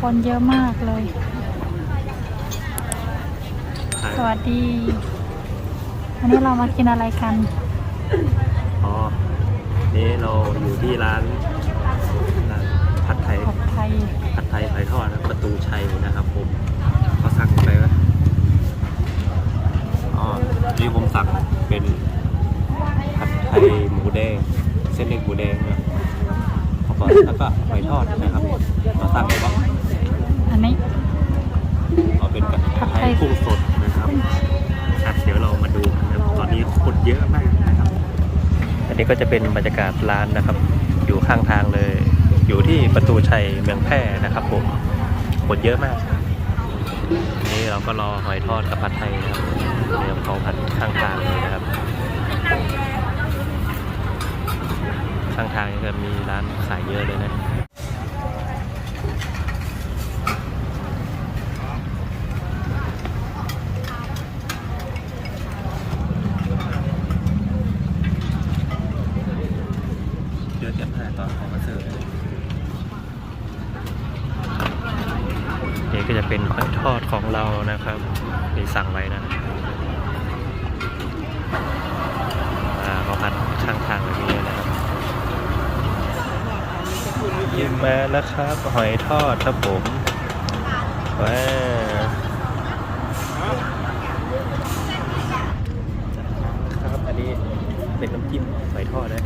คนเยอะมากเลย สวัสดีวันนี้เรามากินอะไรกัน อ๋อ นี่เราอยู่ที่ร้านร้านผัดไทย ผัดไทย ผัดไทยหอยทอดนะประตูชัยนะครับผมเขาสั่งไปไหมอ๋อ นี่ผมสั่งเป็นผัดไทยหมูแดง เส้นเล็กหมูแดงนะแล้วก็แล้วก็หอยทอดนะครับเราสั่งไปว่า อันนี้เอาเป็นผัดไทยกุ้งสดนะครับอะเดี๋ยวเรามาดูกันนะครับตอนนี้คนเยอะมากนะครับ อันนี้ก็จะเป็นบรรยากาศร้านนะครับ อยู่ข้างทางเลย อยู่ที่ประตูชัยเมืองแพร่นะครับผมคนเยอะมากนี่เราก็รอหอยทอดกับผัดไทยนะครับเดี๋ยวเขาผัดข้างทางเลยนะครับ ข้างทางจะมีร้านขายเยอะเลยนะ เดือนเจ็ดห้าตอนของมาเสิร์ฟนี่ ก็จะเป็นหอยทอดของเรานะครับที่สั่งไว้นะอ่าเขาพัดข้างทางแบบนี้เลยนะครับยิ้มมาแล้วครับ หอยทอดครับผมว้าวครับอันนี้เป็นน้ำจิ้มหอยทอดนะ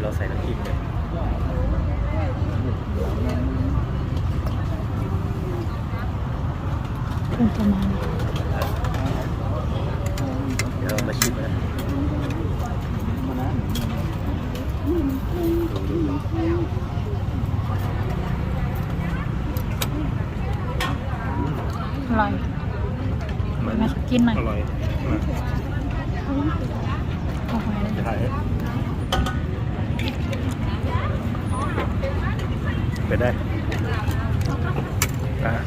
เราใส่น้ำจิ้มเนี่ย เพิ่งจะมาเดี๋ยว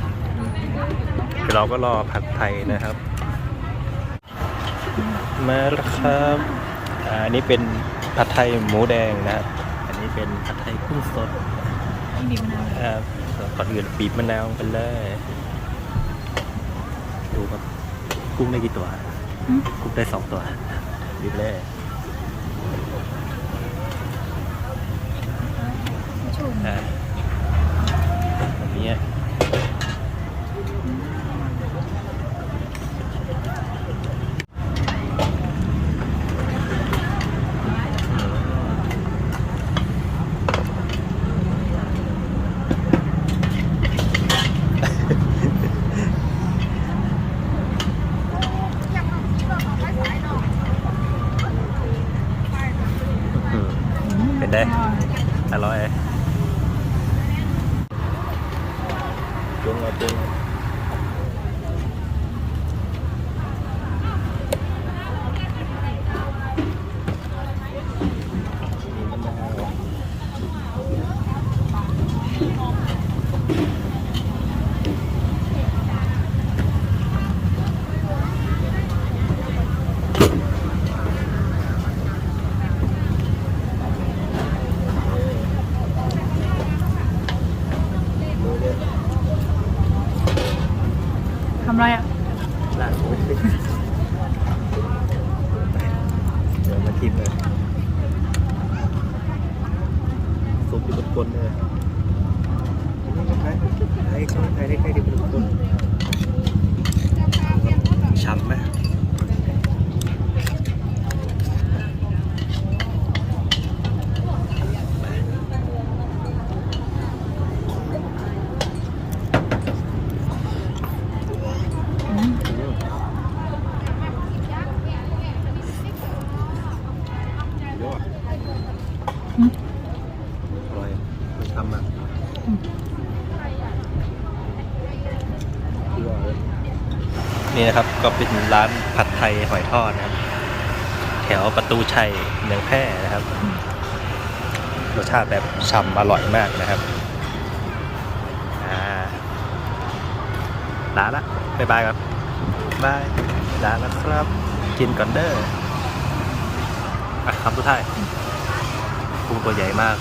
เเราก็รอผัดไทยนะครับ มาแล้วครับอันนี้เป็นผัดไทยหมูแดงนะครับอันนี้เป็นผัดไทยกุ้งสดนี่บีบมะนาวครับก่อนอื่นบีบมะนาวกันเลย ดูครับกุ้งได้กี่ตัว กุ้งได้สองตัวบีบเลยอ่าแบบนี้อืม เป็นไง อร่อยจุงเอาจุงมีมะนาวดูเลย ทำไรอะล่างเลยเดี๋ยวมาทิมเลยซุปอยู่บนก้นเลยใครใครใครใครใครดีบนก้นช้ำไหมยอด อร่อยมันทำอะนี่นะครับก็เป็นร้านผัดไทยหอยทอดนะครับ แถวประตูชัยเมืองแพร่นะครับรสชาติแบบฉ่ำอร่อยมากนะครับอ่าลาละบ๊ายบายครับบายลาละครับ กินก่อนเด้ออะคำสุดท้าย กุ้งตัวใหญ่มาก